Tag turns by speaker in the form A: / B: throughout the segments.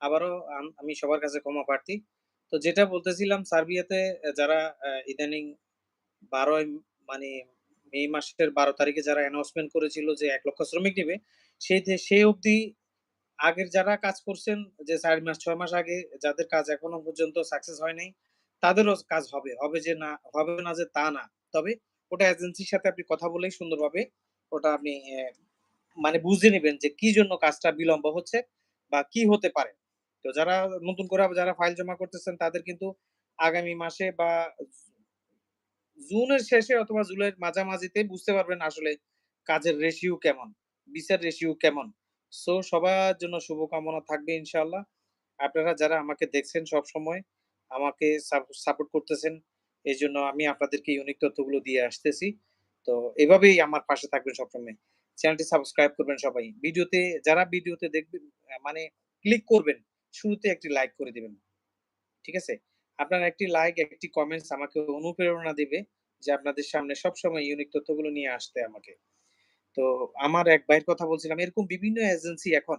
A: আবারও আমি সবার কাছে ক্ষমা প্রার্থী। তো যেটা বলতেছিলাম সার্বিয়াতে যারা ইদানিং ১২ ই মানে মে মাসের ১২ তারিখে যারা অ্যানাউন্সমেন্ট করেছিল যে ১,০০,০০০ শ্রমিক নিবে, সেই সেই অবধি আগের যারা কাজ করছেন যে ৪ মাস ৬ মাস আগে যাদের কাজ এখনও পর্যন্ত সাকসেস হয় নাই, তাদেরও কাজ হবে। হবে যে না হবে না যে তা না। তবে ওটা এজেন্সির সাথে আপনি কথা বলেই সুন্দরভাবে ওটা আপনি মানে বুঝে নেবেন যে কি জন্য কাজটা বিলম্ব হচ্ছে বা কি হতে পারে। তো যারা নতুন করে যারা ফাইল জমা করতেছেন তাদের কিন্তু আগামী মাসে বা জুনের শেষে অথবা জুলাইয়ের মাঝামাঝিতে বুঝতে পারবেন আসলে কাজের রেশিও কেমন, ভিসার রেশিও কেমন। সো সবার জন্য শুভকামনা থাকবে ইনশাআল্লাহ। আপনারা যারা আমাকে দেখছেন সবসময়, আমাকে সাপোর্ট করতেছেন। এই জন্য আমি আপনাদেরকে ইউনিক তথ্যগুলো দিয়ে আসতেছি। তো এভাবেই আমার পাশে থাকবেন সবসময়। চ্যানেলটি সাবস্ক্রাইব করবেন সবাই। ভিডিওতে যারা ভিডিওতে দেখবেন মানে ক্লিক করবেন, শুরুতে একটি লাইক করে দিবেন। ঠিক আছে? আপনার একটি লাইক, একটি কমেন্টস আমাকে অনুপ্রেরণা দিবে যে আপনাদের সামনে সবসময় ইউনিক তথ্যগুলো নিয়ে আসতে আমাকে। তো আমার এক ভাইয়ের কথা বলছিলাম, এরকম বিভিন্ন এজেন্সি এখন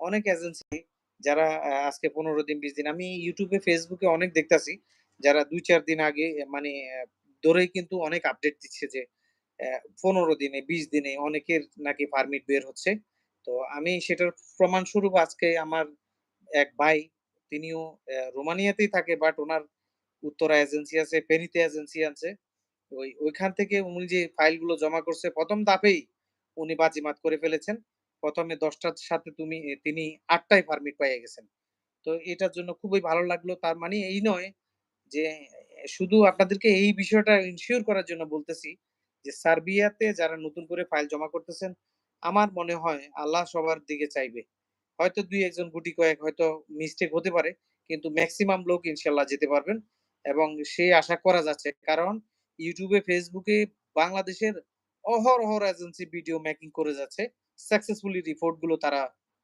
A: অনেক এজেন্সি যারা আজকে ১৫ দিন ২০ দিন আমি ইউটিউবে ফেসবুকে অনেক দেখতাছি। যারা ২-৪ দিন আগে মানে ধরেই কিন্তু অনেক আপডেট দিচ্ছে যে ১৫ দিনে ২০ দিনে অনেকের নাকি পারমিট বের হচ্ছে। তো আমি সেটার প্রমাণস্বরূপ আজকে আমার এক ভাই তিনিও রোমানিয়াতেই থাকে বাট ওনার উত্তরা এজেন্সি আছে, ফেনীতে এজেন্সি আছে। ওই ওইখান থেকে উনি যে ফাইলগুলো জমা করছে প্রথম ধাপেই উনি বাজিমাত করে ফেলেছেন। প্রথমে দশটার সাথে তুমি তিনি ৮ টায় পারমিট পাইয়া গেছেন। তো এটার জন্য খুবই ভালো লাগল। তার মানে এই নয় যে শুধু আপনাদেরকে এই বিষয়টা এনশিওর করার জন্য বলতেছি যে সার্বিয়াতে যারা নতুন করে ফাইল জমা করতেছেন, আমার মনে হয় আল্লাহ সবার দিকে চাইবে। হয়তো ২-১ জন গুটি কয়েক হয়তো মিস্টেক হতে পারে। কিন্তু ম্যাক্সিমাম লোক ইনশাল্লাহ যেতে পারবেন এবং সে আশা করা যাচ্ছে। কারণ ইউটিউবে ফেসবুকে বাংলাদেশের অহরহ এজেন্সি ভিডিও মেকিং করে যাচ্ছে। সাকসেসফুলি রিপোর্টগুলো তারা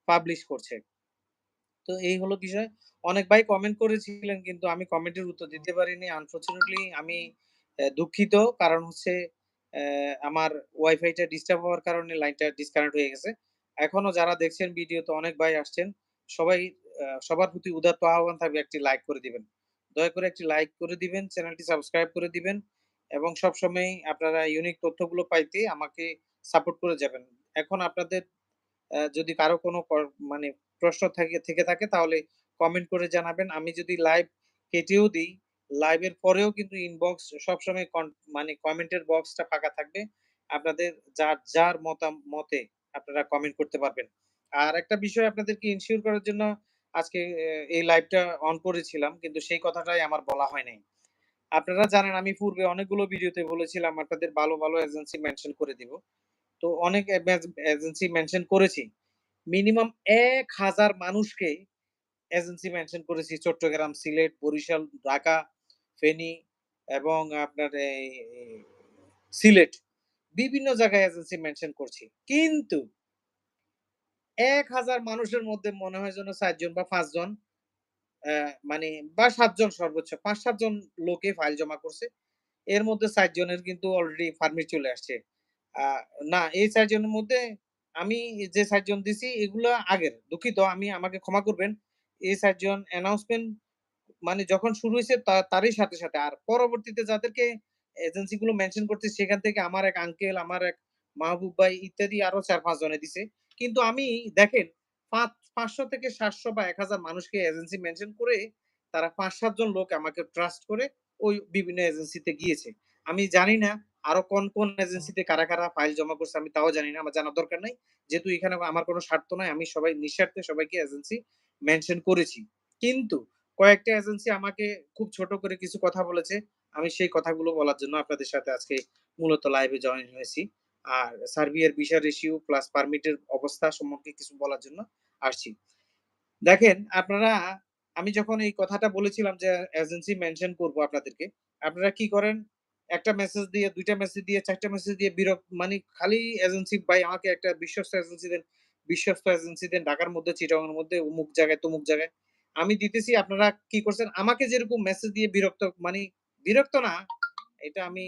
A: পাবলিশ করছে। তো এই হলো বিষয়। অনেক ভাই কমেন্ট করেছিলেন, কিন্তু আমি কমেন্টের উত্তর দিতে পারিনি। আনফরচুনেটলি আমি দুঃখিত। কারণ হচ্ছে আমার ওয়াইফাইটা ডিস্টার্ব হওয়ার কারণে লাইনটা ডিসকানেক্ট হয়ে গেছে। এখনও যারা দেখছেন ভিডিও ভিডিওতে অনেক ভাই আসছেন। সবাই সবার প্রতি উদাত্ত আহ্বান থাকবে একটি লাইক করে দিবেন। দয়া করে একটি লাইক করে দিবেন, চ্যানেলটি সাবস্ক্রাইব করে দিবেন এবং সবসময়ই আপনারা ইউনিক তথ্যগুলো পাইতে আমাকে সাপোর্ট করে যাবেন। এখন আপনাদের যদি কারও কোনো মানে প্রশ্ন থাকে থেকে থাকে তাহলে কমেন্ট করে জানাবেন। আমি যদি লাইভ কেটেও দেই, লাইভের পরেও কিন্তু ইনবক্স সবসময় মানে কমেন্টের বক্সটা ফাঁকা থাকবে। আপনাদের যার, যার মতা মতে আপনারা কমেন্ট করতে পারবেন। আর একটা বিষয় আপনাদেরকে এনশিওর করার জন্য আজকে এই লাইভটা অন করেছিলাম কিন্তু সেই কথাটাই আমার বলা হয় নাই। আপনারা জানেন আমি পূর্বে অনেকগুলো ভিডিওতে বলেছিলাম আপনাদের ভালো, ভালো এজেন্সি মেনশন করে দিব। তো অনেক এজেন্সি মেনশন করেছি। মিনিমাম ১,০০০ মানুষকে এজেন্সি মেনশন করেছি চট্টগ্রাম, সিলেট, বরিশাল, ঢাকা, ফেনী এবং আপনার এই সিলেট। বিভিন্ন জায়গায় এজেন্সি মেনশন করছি। কিন্তু ১,০০০ মানুষের মধ্যে মনে হয় যেন ৪ জন বা ৫ জন অ্যা মানে বা ৭ জন সর্বোচ্চ ৫-৭ জন লোকে ফাইল জমা করছে। এর মধ্যে ৪ জনের কিন্তু অলরেডি পারমিট চলে আসছে। না এই চারজনের মধ্যে আমি যে ৪ জন দিছি এগুলা আগের। দুঃখিত আমি আমাকে ক্ষমা করবেন। এই ৪ জন অ্যানাউন্সমেন্ট মানে যখন শুরু হয়েছে তারই সাথে, সাথে আর পরবর্তীতে যাদেরকে এজেন্সি গুলো মেনশন করছে সেখান থেকে আমার এক আঙ্কেল, আমার এক মাহবুব ভাই ইত্যাদি আরও ৪-৫ জনে দিছে। কিন্তু আমি দেখেন পাঁচ ৫০০ থেকে ৭০০ বা ১,০০০ মানুষকে এজেন্সি মেনশন করে তারা ৫-৭ জন লোক আমাকে ট্রাস্ট করে ওই বিভিন্ন এজেন্সিতে গিয়েছে। আমি জানি না আরও কোন, কোন এজেন্সিতে কারা, কারা ফাইল জমা করছে আমি তাও জানি না। আমার জানার দরকার নাই। যেহেতু এখানে আমার কোনো স্বার্থ নাই। আমি সবাই নিঃস্বার্থে সবাইকে এজেন্সি মেনশন করেছি। কিন্তু কয়েকটা এজেন্সি আমাকে খুব ছোট করে কিছু কথা বলেছে। আমি সেই কথাগুলো বলার জন্য আপনাদের সাথে আজকে মূলত লাইভে জয়েন হয়েছি। আর সার্বিয়ার ভিসা রেশিও প্লাস পারমিটের অবস্থা সম্পর্কে কিছু বলার জন্য আসছি। দেখেন আপনারা আমি যখন এই কথাটা বলেছিলাম যে এজেন্সি মেনশন করব আপনাদেরকে। আপনারা কি করেন? একটা মেসেজ দিয়ে ২ টা মেসেজ দিয়ে ৪ টা মেসেজ দিয়ে বিরক মানে খালি এজেন্সি ভাই আমাকে একটা বিশ্বস্ত এজেন্সি দেন, বিশ্বস্ত এজেন্সি দেন ঢাকার মধ্যে, চিটাগং এর মধ্যে, অমুক জায়গায়, তমুক জায়গায়। আমি দিতেছি আপনারা কি করছেন? আমাকে যেরকম মেসেজ দিয়ে বিরক্ত মানে বিরক্ত না, এটা আমি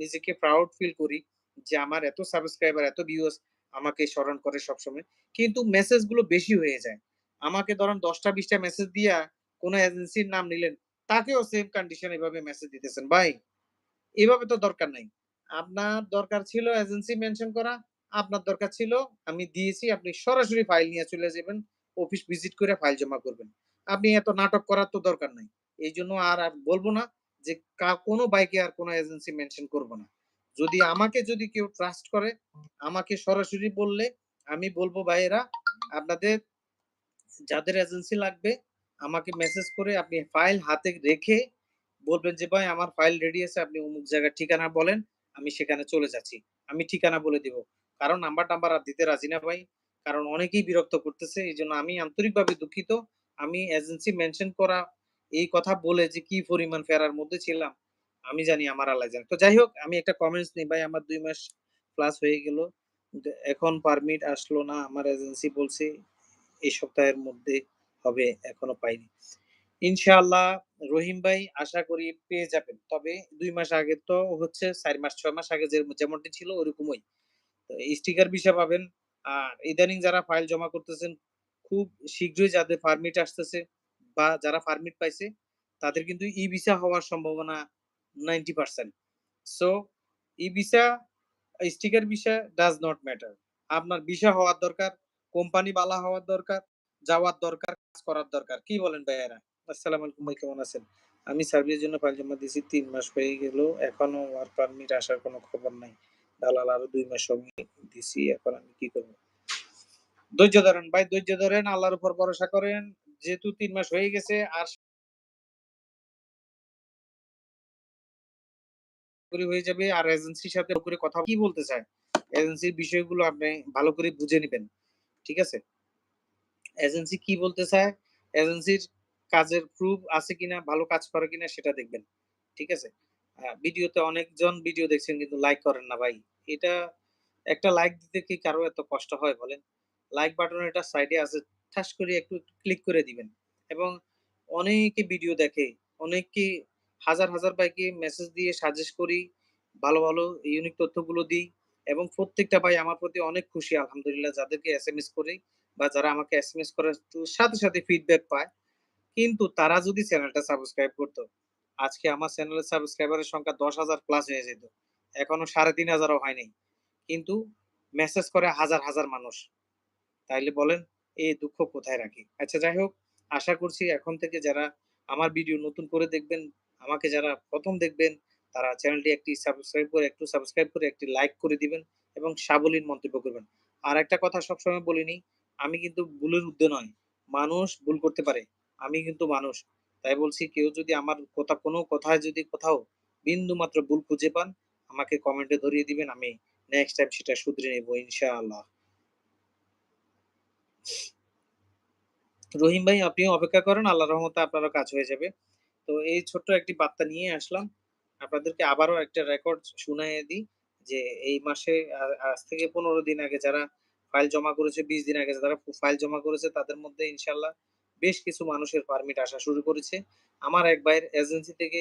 A: নিজেকে প্রাউড ফিল করি যে আমার এত সাবস্ক্রাইবার, এত ভিউয়ার্স আমাকে স্মরণ করে সবসময়। কিন্তু মেসেজগুলো বেশি হয়ে যায়। আমাকে ধরেন ১০টা ২০টা মেসেজ দিয়া কোন এজেন্সির নাম নিলেন, তাকেও সেম কন্ডিশন এভাবে মেসেজ দিতেছেন। ভাই, এভাবে তো দরকার নাই। আপনার দরকার ছিল এজেন্সি মেনশন করা, আপনার দরকার ছিল আমি দিয়েছি আপনি সরাসরি ফাইল নিয়ে চলে যাবেন, অফিস ভিজিট করে ফাইল জমা করবেন। আপনি এত নাটক করার তো দরকার নাই। এইজন্য আর, আর বলব না যে কোন বাইকে আর কোন এজেন্সি মেনশন করব না। যদি আমাকে যদি কেউ ট্রাস্ট করে, আমাকে সরাসরি বললে আমি বলব ভাইয়েরা আপনাদের যাদের এজেন্সি লাগবে আমাকে মেসেজ করে আপনি ফাইল হাতে রেখে বলবেন যে ভাই আমার ফাইল রেডি আছে আপনি অমুক জায়গার ঠিকানা বলেন আমি সেখানে চলে যাচ্ছি। আমি ঠিকানা বলে দিব। কারণ নাম্বার-টাম্বার আর দিতে রাজি না ভাই। কারণ অনেকেই বিরক্ত করতেছে। এজন্য আমি আন্তরিকভাবে দুঃখিত। আমি এজেন্সি মেনশন করা এই কথা বলে যে কি পরিমাণ ফেরার মধ্যে ছিলাম, আমি জানি আমার আল্লাহ জানে। তো যাই হোক আমি একটা কমেন্টস নেই ভাই আমার দুই মাস প্লাস হয়ে গেল। এখন পারমিট আসলো না। আমার এজেন্সি বলছে এই সপ্তাহের মধ্যে হবে, এখনও পাইনি। ইনশাআল্লাহ রহিম ভাই আশা করি পেয়ে যাবেন। তবে দুই মাস আগে তো হচ্ছে চার মাস ছয় মাস আগে যেমনটি ছিল ওরকমই। স্টিকার ভিসা পাবেন। আর ইদানিং যারা ফাইল জমা করতেছেন খুব শীঘ্রই যাদের পারমিট আসতেছে বা যারা পারমিট পাইছে তাদের কিন্তু ই-ভিসা হওয়ার সম্ভাবনা 90% so e-visa, sticker visa does not matter. আপনার ভিসা হওয়ার দরকার, কোম্পানি বালা হওয়ার দরকার, যাওয়ার দরকার, কাজ করার দরকার। কি বলেন ভাইয়েরা? আসসালামু আলাইকুম ভাই কেমন আছেন? আমি সার্ভিসের জন্য ফাইল জমা দিয়েছি ৩ মাস হয়ে গেল। এখনও ওয়ার্ক পারমিট আসার কোনো খবর নাই। দালাল আরও দুই মাস সময় দিছি। এখন আমি কি করব? ধৈর্য ধরেন ভাই, ধৈর্য ধরেন। আল্লাহর উপর ভরসা করেন। যেহেতু তিন মাস হয়ে গেছে আর হয়ে যাবে আর এজেন্সির সাথে করে কথা কি বলতে চায়? এজেন্সির বিষয়গুলো আপনি ভালো করে বুঝে নিবেন। ঠিক আছে? এজেন্সি কি বলতে চায়? এজেন্সির কাজের প্রুফ আছে কিনা, ভালো কাজ করে কিনা সেটা দেখবেন। ঠিক আছে? ভিডিওতে অনেকজন ভিডিও দেখছেন কিন্তু লাইক করেন না ভাই। এটা একটা লাইক দিতে কি কারও এত কষ্ট হয় বলেন? লাইক বাটন এটা সাইডে আছে। ঠাস করে একটু ক্লিক করে দিবেন। এবং অনেকে ভিডিও দেখে, অনেকে হাজার, হাজার ভাইকে মেসেজ দিয়ে সাজেস্ট করি। ভালো, ভালো ইউনিক তথ্যগুলো দিই এবং প্রত্যেকটা ভাই আমার প্রতি অনেক খুশি আলহামদুলিল্লাহ যাদেরকে এসএমএস করি বা যারা আমাকে এসএমএস করার সাথে, সাথে ফিডব্যাক পায়। কিন্তু তারা যদি চ্যানেলটা সাবস্ক্রাইব করতো আজকে আমার চ্যানেলের সাবস্ক্রাইবারের সংখ্যা ১০,০০০ প্লাস হয়ে যেত। এখনও ৩৫০০ ও হয় হয়নি কিন্তু মেসেজ করে হাজার, হাজার মানুষ। তাইলে বলেন এই দুঃখ কোথায় রাখি? আচ্ছা যাই হোক, আশা করছি এখন থেকে যারা আমার ভিডিও নতুন করে দেখবেন, আমাকে যারা প্রথম দেখবেন তারা চ্যানেলটি একটি সাবস্ক্রাইব করে একটু সাবস্ক্রাইব করে একটি লাইক করে দিবেন এবং সাবলীন মন্তব্য করবেন। আর একটা কথা সবসময় বলিনি, আমি কিন্তু ভুলের ঊর্ধ্বে নয়। মানুষ ভুল করতে পারে। আমি কিন্তু মানুষ। তাই বলছি কেউ যদি আমার কথা কোনো কথায় যদি কোথাও বিন্দুমাত্র ভুল খুঁজে পান, আমাকে কমেন্টে ধরিয়ে দিবেন। আমি নেক্সট টাইম সেটা শুধরে নেব ইনশাআল্লাহ। রহিম ভাই আপনিও অপেক্ষা করেন। আল্লাহর রহমতে আপনারও কাজ হয়ে যাবে। তো এই ছোট্ট একটি বার্তা নিয়ে আসলাম। আপনাদেরকে আবারও একটা রেকর্ড শুনাইয়ে দিই যে এই মাসে আজ থেকে ১৫ দিন আগে যারা ফাইল জমা করেছে, ২০ দিন আগে যারা ফাইল জমা করেছে তাদের মধ্যে ইনশাল্লাহ বেশ কিছু মানুষের পারমিট আসা শুরু করেছে। আমার এক ভাইয়ের এজেন্সি থেকে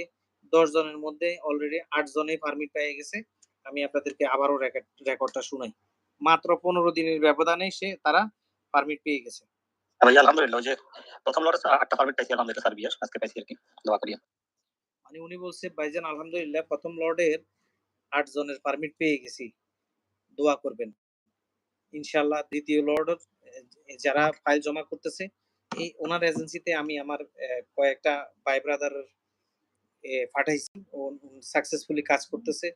A: ১০ জনের মধ্যে অলরেডি আট জনেই পারমিট পেয়ে গেছে। আমি আপনাদেরকে আবারও রেকর্ড রেকর্ডটা শুনাই। মাত্র ১৫ দিনের ব্যবধানে সে তারা পারমিট পেয়ে গেছে।
B: ভাই আলহামদুলিল্লাহ যে ১ম লটে ৮ পারমিট পাইছি আলহামদুলিল্লাহ সার্বিয়ার। আজকে পাইছি আরকি। দোয়া করি।
A: মানে উনি বলছে ভাইজান আলহামদুলিল্লাহ ১ম লটের ৮ জনের পারমিট পেয়ে গেছি। দোয়া করবেন। ইনশাআল্লাহ ২য় লটের এ যারা ফাইল জমা করতেছে এই ওনার এজেন্সিতে আমি আমার কয়েকটা ভাই ব্রাদার পাঠাইছি। ও সাকসেসফুলি কাজ করতেছে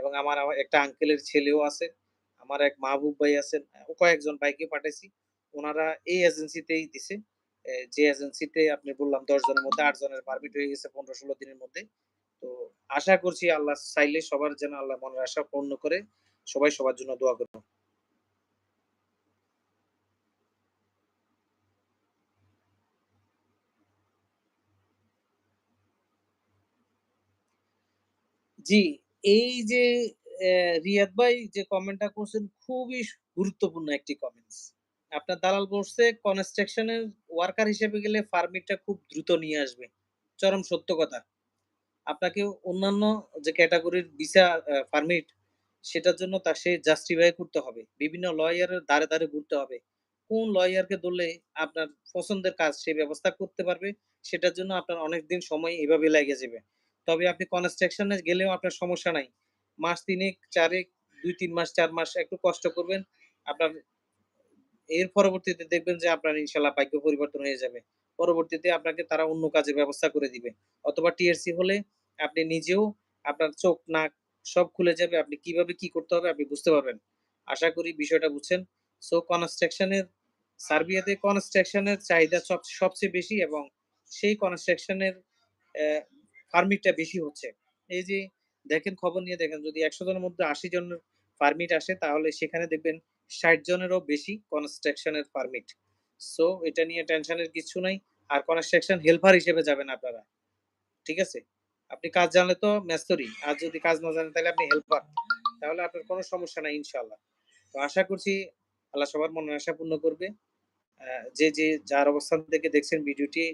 A: এবং আমার একটা আঙ্কেলের ছেলেও আছে। আমার এক মাহবুব ভাই আছেন। ও কয়েকজন ভাইকে পাঠাইছি। উনারা এই এজেন্সিতেই দিছে। যে এজেন্সিতে আপনি বললাম ১০ জনের মধ্যে আট জনের পারমিট হয়ে গেছে ১৫-১৬ দিনের মধ্যে। তো আশা করছি আল্লাহ চাইলে সবার যেন আল্লাহ মনের আশা পূর্ণ করে। সবাই সবার জন্য দোয়া করব। জি, এই যে রিয়াদ ভাই যে কমেন্টটা করছেন খুবই গুরুত্বপূর্ণ একটি কমেন্টস। আপনার দালাল বলছে কনস্ট্রাকশন এর ওয়ার্কার হিসেবে গেলে পারমিটটা খুব দ্রুত নিয়ে আসবে। চরম সত্য কথা। আপনাকে অন্যান্য যে ক্যাটাগরির ভিসা পারমিট সেটার জন্য তা সে জাস্টিফাই করতে হবে। বিভিন্ন লয়ারের দ্বারে, দ্বারে ঘুরতে হবে। কোন লয়ারকে ধরলে আপনার পছন্দের কাজ সে ব্যবস্থা করতে পারবে, সেটার জন্য আপনার অনেক দিন সময় এভাবে লেগে যাবে। তবে আপনি কনস্ট্রাকশনে গেলেও আপনার সমস্যা নাই। মাস তিনেক চারেক দুই তিন মাস চার মাস একটু কষ্ট করবেন। আপনার এর পরবর্তীতে দেখবেন যে আপনার ইনশাআল্লাহ ভাগ্য পরিবর্তন হয়ে যাবে। পরবর্তীতে আপনাকে তারা অন্য কাজের ব্যবস্থা করে দিবে। অথবা টিআরসি হলে আপনি নিজেও আপনার চোখ, নাক সব খুলে যাবে। আপনি কীভাবে কি করতে হবে আপনি বুঝতে পারবেন। আশা করি বিষয়টা বুঝছেন। সো কনস্ট্রাকশন এর সার্বিয়াতে কনস্ট্রাকশন এর চাহিদা সব সবচেয়ে বেশি এবং সেই কনস্ট্রাকশন এর অ্যা পারমিটটা বেশি হচ্ছে। এই যে দেখেন খবর নিয়ে দেখেন যদি ১০০ জনের মধ্যে ৮০ জনের পারমিট আসে তাহলে সেখানে দেখবেন ৬০ জনেরও বেশি কনস্ট্রাকশন এর পারমিট। সো এটা নিয়ে টেনশনের কিছু নাই। আর কনস্ট্রাকশন হেল্পার হিসেবে যাবেন আপনারা। ঠিক আছে? আপনি কাজ জানলে তো মেস্তরি। আর যদি কাজ না জানেন তাহলে আপনি হেল্পার। তাহলে আপনার কোনো সমস্যা নাই ইনশাআল্লাহ। তো আশা করছি আল্লাহ সবার মনের আশা পূর্ণ করবে। যে, যে যার অবস্থান থেকে দেখছেন ভিডিওটি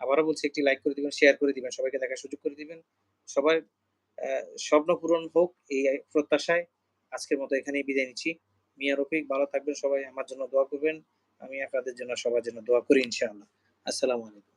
A: আবারও বলছি একটি লাইক করে দিবেন, শেয়ার করে দিবেন, সবাইকে দেখার সুযোগ করে দিবেন। সবার স্বপ্ন পূরণ হোক এই প্রত্যাশায় আজকের মতো এখানেই বিদায় নিচ্ছি। মিয়া রফিক, ভালো থাকবেন সবাই। আমার জন্য দোয়া করবেন। আমি আপনাদের জন্য সবার জন্য দোয়া করি, ইনশাআল্লাহ। আসসালামু আলাইকুম।